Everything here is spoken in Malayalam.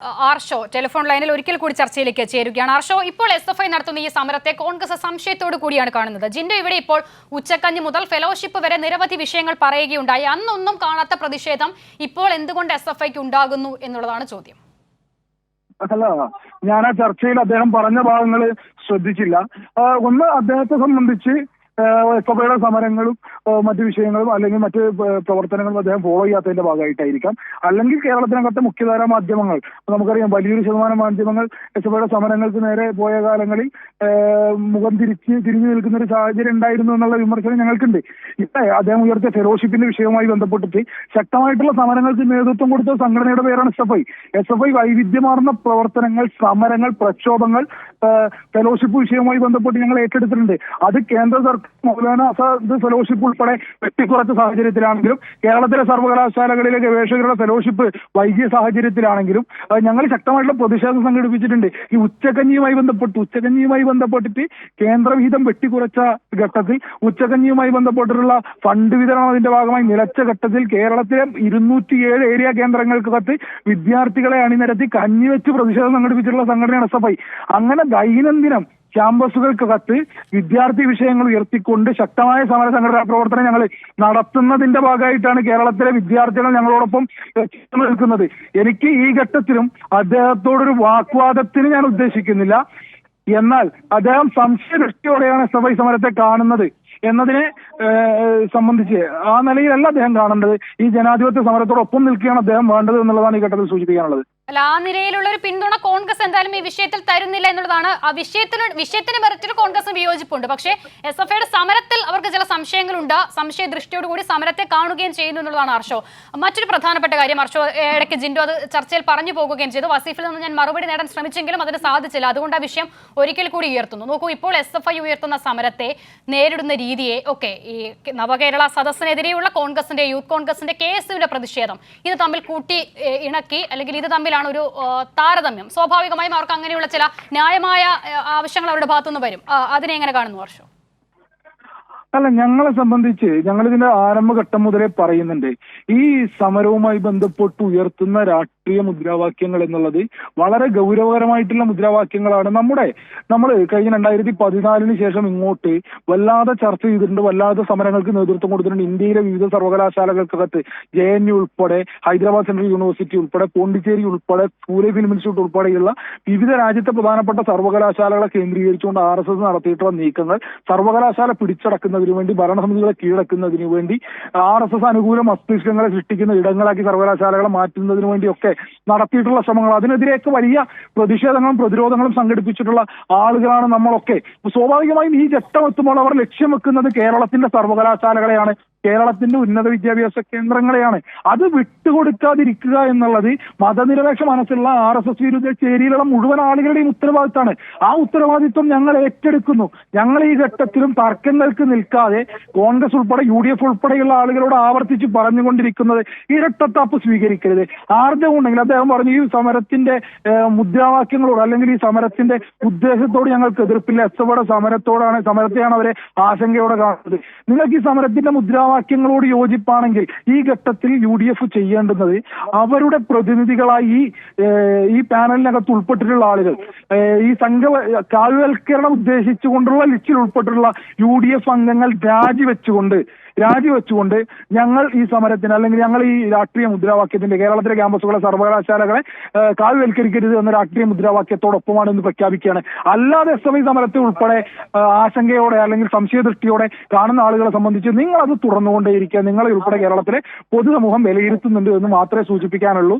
ആർഷോ ടെലിഫോൺ ലൈനിൽ ഒരിക്കൽ കൂടി ചർച്ചയിലേക്ക് ചേരുകയാണ്. ആർഷോ ഇപ്പോൾ എസ് എഫ് ഐ നടത്തുന്ന ഈ സമരത്തെ കോൺഗ്രസ് സംശയത്തോടു കൂടിയാണ് കാണുന്നത്. ജിൻഡോ ഇവിടെ ഇപ്പോൾ ഉച്ചക്കഞ്ഞ് മുതൽ ഫെലോഷിപ്പ് വരെ നിരവധി വിഷയങ്ങൾ പറയുകയുണ്ടായി. അന്നൊന്നും കാണാത്ത പ്രതിഷേധം ഇപ്പോൾ എന്തുകൊണ്ട് എസ് എഫ് ഐക്ക് ഉണ്ടാകുന്നു എന്നുള്ളതാണ് ചോദ്യം. അല്ല ഞാൻ ആ ചർച്ചയിൽ അദ്ദേഹം പറഞ്ഞ ഭാഗങ്ങൾ ശ്രദ്ധിച്ചില്ല. ഒന്ന് അദ്ദേഹത്തെ സംബന്ധിച്ച് ഐയുടെ സമരങ്ങളും മറ്റു വിഷയങ്ങളും അല്ലെങ്കിൽ മറ്റ് പ്രവർത്തനങ്ങളും അദ്ദേഹം ഫോളോ ചെയ്യാത്തതിന്റെ ഭാഗമായിട്ടായിരിക്കാം. അല്ലെങ്കിൽ കേരളത്തിനകത്തെ മുഖ്യധാര മാധ്യമങ്ങൾ നമുക്കറിയാം വലിയൊരു ശതമാനം മാധ്യമങ്ങൾ സഭയുടെ സമരങ്ങൾക്ക് നേരെ പോയ കാലങ്ങളിൽ മുഖം തിരിച്ച് തിരിഞ്ഞു നിൽക്കുന്ന ഒരു സാഹചര്യം ഉണ്ടായിരുന്നു എന്നുള്ള വിമർശനം ഞങ്ങൾക്കുണ്ട്. ഇപ്പൊ അദ്ദേഹം ഉയർത്തിയ ഫെലോഷിപ്പിന്റെ വിഷയവുമായി ബന്ധപ്പെട്ടിട്ട് ശക്തമായിട്ടുള്ള സമരങ്ങൾക്ക് നേതൃത്വം കൊടുത്ത സംഘടനയുടെ പേരാണ് S F I. S F I വൈവിധ്യമാർന്ന പ്രവർത്തനങ്ങൾ സമരങ്ങൾ പ്രക്ഷോഭങ്ങൾ ഫെലോഷിപ്പ് വിഷയവുമായി ബന്ധപ്പെട്ട് ഞങ്ങൾ ഏറ്റെടുത്തിട്ടുണ്ട്. അത് കേന്ദ്ര സർക്കാർ മൗലാന ആസാദ് ഫെലോഷിപ്പ് ഉൾപ്പെടെ വെട്ടിക്കുറച്ച സാഹചര്യത്തിലാണെങ്കിലും കേരളത്തിലെ സർവകലാശാലകളിലെ ഗവേഷകരുടെ ഫെലോഷിപ്പ് വൈകിയ സാഹചര്യത്തിലാണെങ്കിലും ഞങ്ങൾ ശക്തമായിട്ടുള്ള പ്രതിഷേധം സംഘടിപ്പിച്ചിട്ടുണ്ട്. ഈ ഉച്ചകഞ്ഞിയുമായി ബന്ധപ്പെട്ട് ഉച്ചകഞ്ഞിയുമായി ബന്ധപ്പെട്ടിട്ട് കേന്ദ്രവിഹിതം വെട്ടിക്കുറച്ച ഘട്ടത്തിൽ ഉച്ചകഞ്ഞിയുമായി ബന്ധപ്പെട്ടിട്ടുള്ള ഫണ്ട് വിതരണം അതിന്റെ ഭാഗമായി നിലച്ച ഘട്ടത്തിൽ കേരളത്തിലെ ഇരുന്നൂറ്റിയേഴ് ഏരിയ കേന്ദ്രങ്ങൾക്കകത്ത് വിദ്യാർത്ഥികളെ അണിനിരത്തി കഞ്ഞിവെച്ച് പ്രതിഷേധം സംഘടിപ്പിച്ചിട്ടുള്ള സംഘടനയാണ് എസ് എഫ് ഐ. അങ്ങനെ ദൈനംദിനം ക്യാമ്പസുകൾക്കകത്ത് വിദ്യാർത്ഥി വിഷയങ്ങൾ ഉയർത്തിക്കൊണ്ട് ശക്തമായ സമര സംഘടനാ പ്രവർത്തനം ഞങ്ങൾ നടത്തുന്നതിന്റെ ഭാഗമായിട്ടാണ് കേരളത്തിലെ വിദ്യാർത്ഥികൾ ഞങ്ങളോടൊപ്പം നിൽക്കുന്നത്. എനിക്ക് ഈ ഘട്ടത്തിലും അദ്ദേഹത്തോടൊരു വാക്വാദത്തിന് ഞാൻ ഉദ്ദേശിക്കുന്നില്ല. എന്നാൽ അദ്ദേഹം സംശയദൃഷ്ടിയോടെയാണ് എസ് എഫ് ഐ സമരത്തെ കാണുന്നത്. എന്നതിനെ സംബന്ധിച്ച് ആ നിലയിലല്ല അദ്ദേഹം കാണേണ്ടത്. ഈ ജനാധിപത്യ സമരത്തോടൊപ്പം നിൽക്കുകയാണ് അദ്ദേഹം വേണ്ടത് എന്നുള്ളതാണ് ഈ ഘട്ടത്തിൽ സൂചിപ്പിക്കാനുള്ളത്. അല്ല ആ നിലയിലുള്ള ഒരു പിന്തുണ കോൺഗ്രസ് എന്തായാലും ഈ വിഷയത്തിൽ തരുന്നില്ല എന്നുള്ളതാണ്. ആ വിഷയത്തിന് വിഷയത്തിന് മെറിറ്റിൽ കോൺഗ്രസ് വിയോജിപ്പുണ്ട്. പക്ഷേ എസ് എഫ് ഐയുടെ സമരത്തിൽ അവർക്ക് ചില സംശയങ്ങളുണ്ട്. സംശയ ദൃഷ്ടിയോടുകൂടി സമരത്തെ കാണുകയും ചെയ്യുന്നു എന്നുള്ളതാണ് ഹർഷോ. മറ്റൊരു പ്രധാനപ്പെട്ട കാര്യം ഹർഷോ ഇടയ്ക്ക് ജിൻഡോ അത് ചർച്ചയിൽ പറഞ്ഞു പോകുകയും ചെയ്തു. വസീഫിൽ നിന്ന് ഞാൻ മറുപടി നേടാൻ ശ്രമിച്ചെങ്കിലും അതിന് സാധിച്ചില്ല. അതുകൊണ്ട് ആ വിഷയം ഒരിക്കൽ കൂടി ഉയർത്തുന്നു. നോക്കൂ ഇപ്പോൾ എസ് ഉയർത്തുന്ന സമരത്തെ നേരിടുന്ന രീതിയെ ഒക്കെ ഈ നവകേരള സദസ്സിനെതിരെയുള്ള കോൺഗ്രസിന്റെ യൂത്ത് കോൺഗ്രസിന്റെ കെ എസ് യുവിന്റെ പ്രതിഷേധം. ഇത് തമ്മിൽ കൂട്ടി ഇണക്കി അല്ലെങ്കിൽ ഇത് തമ്മിലാണ് ഒരു താരതമ്യം. സ്വാഭാവികമായും അവർക്ക് അങ്ങനെയുള്ള ചില ന്യായമായ ആവശ്യങ്ങൾ അവരുടെ ഭാഗത്തുനിന്ന് വരും. അതിനെ എങ്ങനെ കാണുന്നു വർഷം? അല്ല ഞങ്ങളെ സംബന്ധിച്ച് ഞങ്ങളിതിന്റെ ആരംഭഘട്ടം മുതലേ പറയുന്നുണ്ട്. ഈ സമരവുമായി ബന്ധപ്പെട്ട് ഉയർത്തുന്ന രാഷ്ട്രീയ മുദ്രാവാക്യങ്ങൾ എന്നുള്ളത് വളരെ ഗൗരവകരമായിട്ടുള്ള മുദ്രാവാക്യങ്ങളാണ്. നമ്മുടെ നമ്മൾ കഴിഞ്ഞ രണ്ടായിരത്തി പതിനാലിന് ശേഷം ഇങ്ങോട്ട് വല്ലാതെ ചർച്ച ചെയ്തിട്ടുണ്ട് വല്ലാതെ സമരങ്ങൾക്ക് നേതൃത്വം കൊടുത്തിട്ടുണ്ട്. ഇന്ത്യയിലെ വിവിധ സർവകലാശാലകൾക്കകത്ത് ജെ എൻ യു ഉൾപ്പെടെ ഹൈദരാബാദ് സെൻട്രൽ യൂണിവേഴ്സിറ്റി ഉൾപ്പെടെ പോണ്ടിച്ചേരി ഉൾപ്പെടെ പൂനെ ഫിലിം ഇൻസ്റ്റിറ്റ്യൂട്ട് ഉൾപ്പെടെയുള്ള വിവിധ രാജ്യത്തെ പ്രധാനപ്പെട്ട സർവകലാശാലകളെ കേന്ദ്രീകരിച്ചുകൊണ്ട് ആർ എസ് എസ് നടത്തിയിട്ടുള്ള നീക്കങ്ങൾ സർവകലാശാല പിടിച്ചടക്കുന്നതിന് വേണ്ടി ഭരണസമിതികളെ കീഴടക്കുന്നതിന് വേണ്ടി ആർ എസ് എസ് അനുകൂല മസ്തിഷ്കങ്ങളെ സൃഷ്ടിക്കുന്ന ഇടങ്ങളാക്കി സർവകലാശാലകളെ മാറ്റുന്നതിന് വേണ്ടിയൊക്കെ നടത്തിയിട്ടുള്ള ശ്രമങ്ങൾ. അതിനെതിരെയൊക്കെ വലിയ പ്രതിഷേധങ്ങളും പ്രതിരോധങ്ങളും സംഘടിപ്പിച്ചിട്ടുള്ള ആളുകളാണ് നമ്മളൊക്കെ. സ്വാഭാവികമായും ഈ ഘട്ടം എത്തുമ്പോൾ അവർ ലക്ഷ്യം വെക്കുന്നത് കേരളത്തിന്റെ സർവകലാശാലകളെയാണ്. കേരളത്തിന്റെ ഉന്നത വിദ്യാഭ്യാസ കേന്ദ്രങ്ങളെയാണ്. അത് വിട്ടുകൊടുക്കാതിരിക്കുക എന്നുള്ളത് മതനിരപേക്ഷ മനസ്സുള്ള ആർ എസ് എസ് വിരുദ്ധ ചേരിയിലുള്ള മുഴുവൻ ആളുകളുടെയും ഉത്തരവാദിത്തമാണ്. ആ ഉത്തരവാദിത്വം ഞങ്ങൾ ഏറ്റെടുക്കുന്നു. ഞങ്ങൾ ഈ ഘട്ടത്തിലും തർക്കങ്ങൾക്ക് നിൽക്കാതെ കോൺഗ്രസ് ഉൾപ്പെടെ യു ഡി എഫ് ഉൾപ്പെടെയുള്ള ആളുകളോട് ആവർത്തിച്ച് പറഞ്ഞുകൊണ്ടിരിക്കുന്നത് ഇരട്ടത്താപ്പ് സ്വീകരിക്കരുത്. ആർജവം ഉണ്ടെങ്കിൽ അദ്ദേഹം പറഞ്ഞു ഈ സമരത്തിന്റെ മുദ്രാവാക്യങ്ങളോട് അല്ലെങ്കിൽ ഈ സമരത്തിന്റെ ഉദ്ദേശത്തോട് ഞങ്ങൾക്ക് എതിർപ്പില്ല. എസ് എവിടെ സമരത്തോടാണ് സമരത്തെയാണ് അവരെ ആശങ്കയോടെ കാണുന്നത്. നിങ്ങൾക്ക് ഈ സമരത്തിന്റെ മുദ്രാവാക്യങ്ങളോട് യോജിപ്പാണെങ്കിൽ ഈ ഘട്ടത്തിൽ യു ഡി എഫ് ചെയ്യേണ്ടുന്നത് അവരുടെ പ്രതിനിധികളായി ഈ ഈ പാനലിനകത്ത് ഉൾപ്പെട്ടിട്ടുള്ള ആളുകൾ ഈ സംഘ കാവ്യവൽക്കരണം ഉദ്ദേശിച്ചുകൊണ്ടുള്ള ലിസ്റ്റിൽ ഉൾപ്പെട്ടിട്ടുള്ള യു ഡി എഫ് അംഗങ്ങൾ രാജിവെച്ചുകൊണ്ട് രാജിവെച്ചുകൊണ്ട് ഞങ്ങൾ ഈ സമരത്തിന് അല്ലെങ്കിൽ ഞങ്ങൾ ഈ രാഷ്ട്രീയ മുദ്രാവാക്യത്തിന്റെ കേരളത്തിലെ ക്യാമ്പസുകളെ സർവകലാശാലകളെ കാവ്യവൽക്കരിക്കരുത് എന്ന രാഷ്ട്രീയ മുദ്രാവാക്യത്തോടൊപ്പമാണ് എന്ന് പ്രഖ്യാപിക്കുകയാണ്. അല്ലാതെ എസ് എം ഐ സമരത്തെ ഉൾപ്പെടെ ആശങ്കയോടെ അല്ലെങ്കിൽ സംശയദൃഷ്ടിയോടെ കാണുന്ന ആളുകളെ സംബന്ധിച്ച് നിങ്ങൾ അത് തുറന്നുകൊണ്ടേയിരിക്കുക. നിങ്ങളെ ഉൾപ്പെടെ കേരളത്തിലെ പൊതുസമൂഹം വിലയിരുത്തുന്നുണ്ട് എന്ന് മാത്രമേ സൂചിപ്പിക്കാനുള്ളൂ.